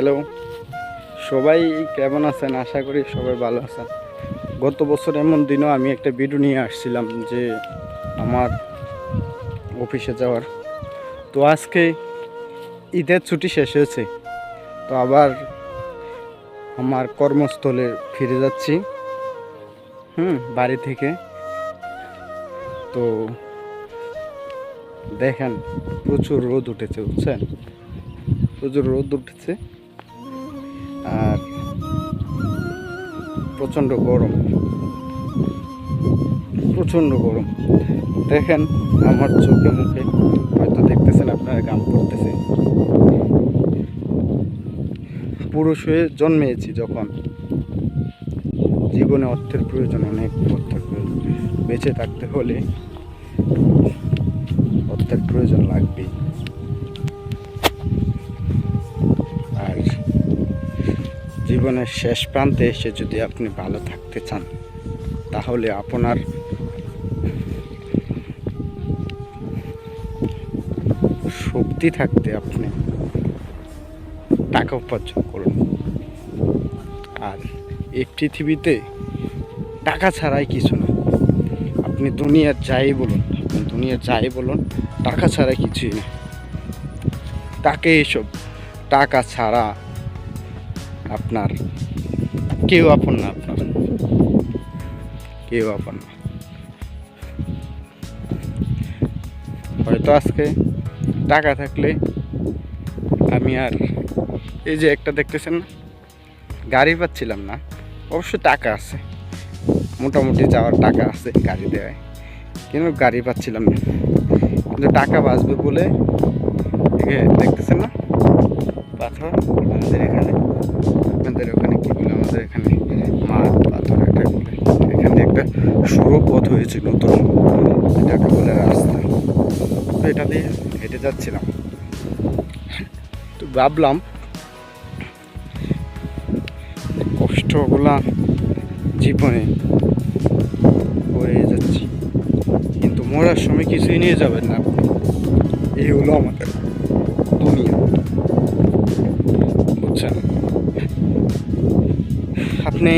Hello সবাই কেমন আছেন? আশা করি সবাই ভালো আছেন। গত বছর এমন দিনও আমি একটা ভিডিও নিয়ে আসছিলাম যে আমার অফিসে যাওয়ার। তো আজকে ঈদের ছুটি শেষ হয়েছে। তো আবার আমার কর্মস্থলে ফিরে যাচ্ছি। হুম, বাড়ি থেকে। তো দেখেন, প্রচুর রোদ উঠেছে, বুঝছেন? প্রচুর রোদ উঠেছে। আর প্রচণ্ড গরম। প্রচণ্ড গরম। দেখেন আমার চোখে মুখে, হয়তো দেখতেছেন আপনারা গাম পড়তেছে। পুরুষ হয়ে জন্মেছি যখন। জীবনে অর্থের প্রয়োজন অনেক, অর্থের প্রয়োজন। বেঁচে থাকতে হলে অর্থের প্রয়োজন লাগবেই। জীবনের শেষ প্রান্তে এসে যদি আপনি ভালো থাকতে চান, তাহলে আপনার শক্তি থাকতে আপনি টাকা উপার্জন করুন। আর এই পৃথিবীতে টাকা ছাড়াই কিছু না। আপনি দুনিয়ার যাই বলুন, আপনি দুনিয়ার যাই বলুন, টাকা ছাড়া কিছুই না। তাকে এসব টাকা ছাড়া আপনার? কেউ আপন না আপনার। কেউ আপন না। হয়তো আজকে টাকা থাকলে আমি আর এই যে একটা দেখতেছেন না গাড়ি পাচ্ছিলাম না অবশ্য টাকা আছে। মোটামুটি যাওয়ার টাকা আছে গাড়ি দেওয়ায় কিন্তু গাড়ি পাচ্ছিলাম না। কিন্তু টাকা বাঁচবে বলে দেখতেছেন না পাথর আমাদের এখানে আপনাদের ওখানে কি বলে আমাদের এখানে মাঠ পাথর এটা বলে এখানে একটা সরু পথ হয়েছে নতুন। এটাকে বলে রাস্তা। তো এটা দিয়ে হেঁটে যাচ্ছিলাম। তো ভাবলাম, কষ্টগুলা জীবনে হয়ে যাচ্ছি। কিন্তু মরার সময় কিছুই নিয়ে যাবেন না। এই হলো আমাদের দুনিয়া। বুঝছেন? আপনি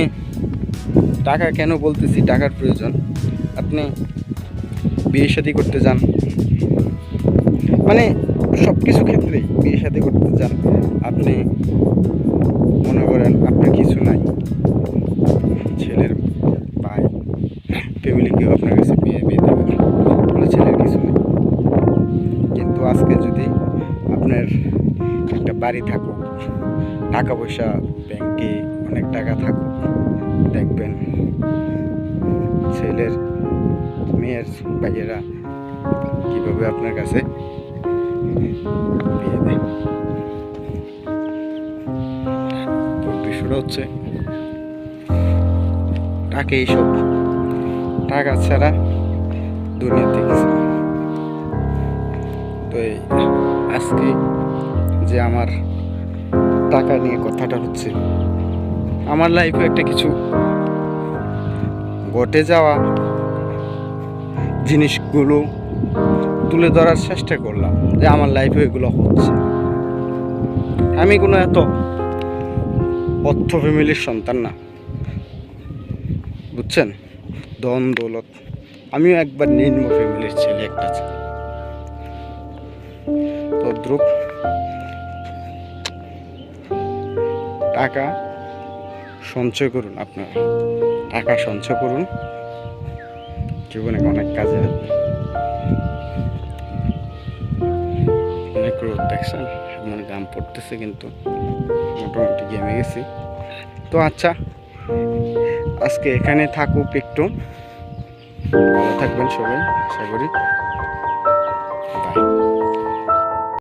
টাকা কেন বলতেছি? টাকার প্রয়োজন। আপনি বিয়ে শাদি করতে যান। মানে সব কিছু ক্ষেত্রেই বিয়ে শাদি করতে যান। আপনি মনে করেন আপনার কিছু নাই। ছেলের ভাই ফ্যামিলি কেউ আপনার কাছে বিয়ে বিয়ে দেবে। না বলে ছেলের কিছু নেই। কিন্তু আজকে যদি আপনার একটা বাড়ি থাকুক, টাকা পয়সা ব্যাংকে অনেক টাকা থাকুক ভাইয়েরা, কীভাবে আপনার কাছে তো বিষয়টা হচ্ছে, টাকা এইসব, টাকা ছাড়া দুনিয়াতে কিছু তো আজকে যে আমার টাকা নিয়ে কথাটা হচ্ছে, আমার লাইফে একটা কিছু ঘটে যাওয়া জিনিসগুলো তুলে ধরার চেষ্টা করলাম যে আমার লাইফে এগুলো হচ্ছে। আমি কোনো এত অর্থ ফ্যামিলির সন্তান না। বুঝছেন? ধন দৌলত আমিও একবার নিম্ন ফ্যামিলির ছেলে একটা ছেলে। তো দ্রুপ টাকা সঞ্চয় করুন আপনারা। টাকা সঞ্চয় করুন। জীবনে অনেক কাজে অনেক রোদ দেখছেন, আমার গাম পড়তেছে কিন্তু মোটামুটি গেমে গেছি। তো আচ্ছা আজকে এখানে থাকুক একটু। ভালো থাকবেন সবাই, আশা করি। বাই।